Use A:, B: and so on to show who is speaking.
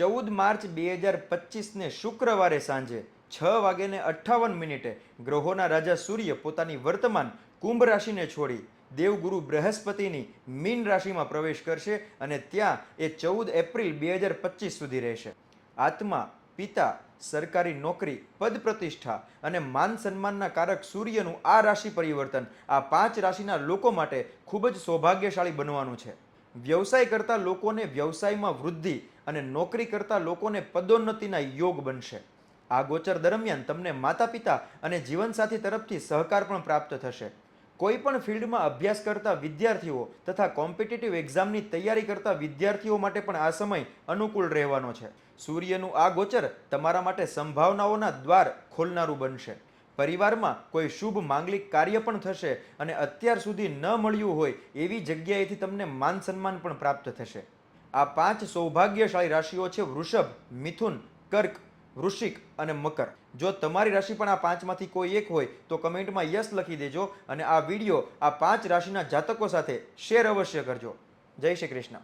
A: ચૌદ માર્ચ બે હજાર પચીસને શુક્રવારે સાંજે છ વાગ્યાને અઠ્ઠાવન મિનિટે ગ્રહોના રાજા સૂર્ય પોતાની વર્તમાન કુંભ રાશિને છોડી દેવગુરુ બૃહસ્પતિની મીન રાશિમાં પ્રવેશ કરશે અને ત્યાં એ ચૌદ એપ્રિલ બે હજાર પચીસ સુધી રહેશે. આત્મા, પિતા, સરકારી નોકરી પદ પ્રતિષ્ઠા અને માન સન્માનના કારક સૂર્યનું આ રાશિ પરિવર્તન આ પાંચ રાશિના લોકો માટે ખૂબ જ સૌભાગ્યશાળી બનવાનું છે. વ્યવસાય કરતા લોકોને વ્યવસાયમાં વૃદ્ધિ અને નોકરી કરતા લોકોને પદોન્નતિના યોગ બનશે. આ ગોચર દરમિયાન તમને માતા પિતા અને જીવનસાથી તરફથી સહકાર પણ પ્રાપ્ત થશે. કોઈ પણ ફિલ્ડમાં અભ્યાસ કરતા વિદ્યાર્થીઓ તથા કોમ્પિટિટિવ એક્ઝામની તૈયારી કરતા વિદ્યાર્થીઓ માટે પણ આ સમય અનુકૂળ રહેવાનો છે. સૂર્યનું આ ગોચર તમારા માટે સંભાવનાઓના દ્વાર ખોલનારું બનશે. પરિવારમાં કોઈ શુભ માંગલિક કાર્ય પણ થશે અને અત્યાર સુધી ન મળ્યું હોય એવી જગ્યાએથી તમને માન સન્માન પણ પ્રાપ્ત થશે. આ પાંચ સૌભાગ્યશાળી રાશિઓ છે વૃષભ, મિથુન, કર્ક, વૃશ્ચિક અને મકર. જો તમારી રાશિ પણ આ પાંચમાંથી કોઈ એક હોય, તો કમેન્ટમાં યસ લખી દેજો અને આ વીડિયો આ પાંચ રાશિના જાતકો સાથે શેર અવશ્ય કરજો. જય શ્રી કૃષ્ણ.